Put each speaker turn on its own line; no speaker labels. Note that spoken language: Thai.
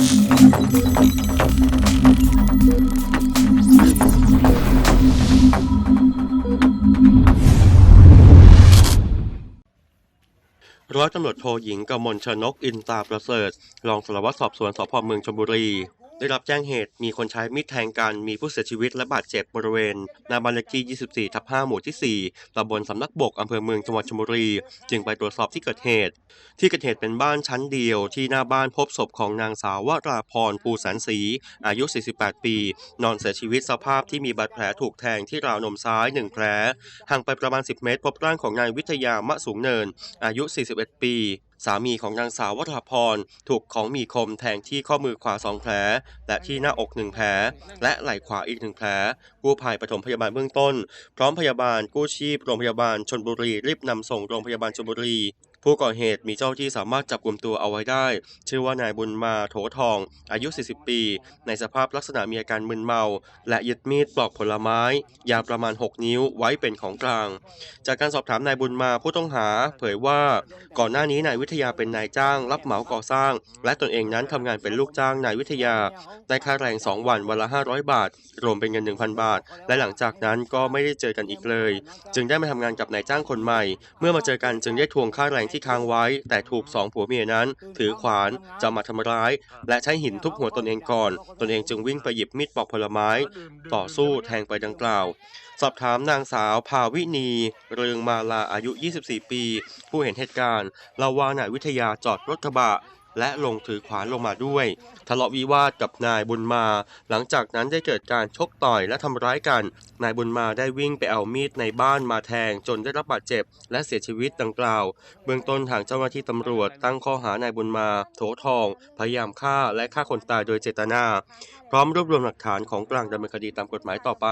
ร้อยตำรวจโทหญิงกมลชนกอินตาประเสริฐ รองสารวัตรสอบสวนสพเมืองชลบุรี ได้รับแจ้งเหตุมีคนใช้มีดแทงกันมีผู้เสียชีวิตและบาดเจ็บบริเวณนาบ้านเลขที่ 24 ทับ 5 หมู่ที่ 4ตำบลสำนักบกอำเภอเมืองจังหวัดชลบุรี จึงไปตรวจสอบที่เกิดเหตุ ที่เกิดเหตุเป็นบ้านชั้นเดียว ที่หน้าบ้านพบศพของนางสาววราพรภูแสนศรีอายุ 48 ปี นอนเสียชีวิตสภาพที่มีบาดแผลถูกแทงที่ราวนมซ้าย 1 แผลห่างไปประมาณ 10 เมตร พบร่างของนายวิทยามะสูงเนิน อายุ 41 ปี สามีของนางสาววัฒพร ถูกของมีคมแทงที่ข้อมือขวาสองแผล และที่หน้าอกหนึ่งแผล และไหล่ขวาอีกหนึ่งแผล กู้ภัยปฐมพยาบาลเบื้องต้น พร้อมพยาบาลกู้ชีพโรงพยาบาลชนบุรีรีบนำส่งโรงพยาบาลชนบุรี ผู้ก่อเหตุมีเจ้าที่สามารถจับกลุ่มตัวเอาไว้ได้ ชื่อว่านายบุญมาโถทอง อายุ 40 ปี ในสภาพลักษณะมีอาการมึนเมา และยึดมีดปลอกผลไม้ ยาวประมาณ 6 นิ้วไว้เป็นของกลาง จากการสอบถามนายบุญมาผู้ต้องหา เผยว่าก่อนหน้านี้นายวิทยาเป็นนายจ้าง รับเหมาก่อสร้าง และตนเองนั้นทำงานเป็นลูกจ้างนายวิทยาได้ค่าแรง 2 วันวันละ 500 บาท รวมเป็นเงิน 1,000 บาท และหลังจากนั้นก็ไม่ได้เจอกันอีกเลย จึงได้มาทำงานกับนายจ้างคนใหม่ เมื่อมาเจอกันจึงได้ทวงค่าแรงที่ค้างไว้ แต่ถูกสองผัวเมียนั้น ถือขวานจะมาทำร้าย และใช้หินทุบหัวตนเองก่อน ตนเองจึงวิ่งไปหยิบมีดปอกผลไม้ ต่อสู้แทงไปดังกล่าว สอบถามนางสาวภาวินี เรืองมาลาอายุ 24 ปี ผู้เห็นเหตุการณ์เล่าว่านายวิทยาจอดรถกระบะ และลงถือขวานลงมาด้วย ทะเลาะวิวาทกับนายบุญมา หลังจากนั้นได้เกิดการชกต่อยและทำร้ายกัน นายบุญมาได้วิ่งไปเอามีดในบ้านมาแทงจนได้รับบาดเจ็บ และเสียชีวิตดังกล่าว เบื้องต้นทางเจ้าหน้าที่ตำรวจตั้งข้อหานายบุญมา โถทอง พยายามฆ่าและฆ่าคนตายโดยเจตนา พร้อมรวบรวมหลักฐานของกลางดำเนินคดีตามกฎหมายต่อไป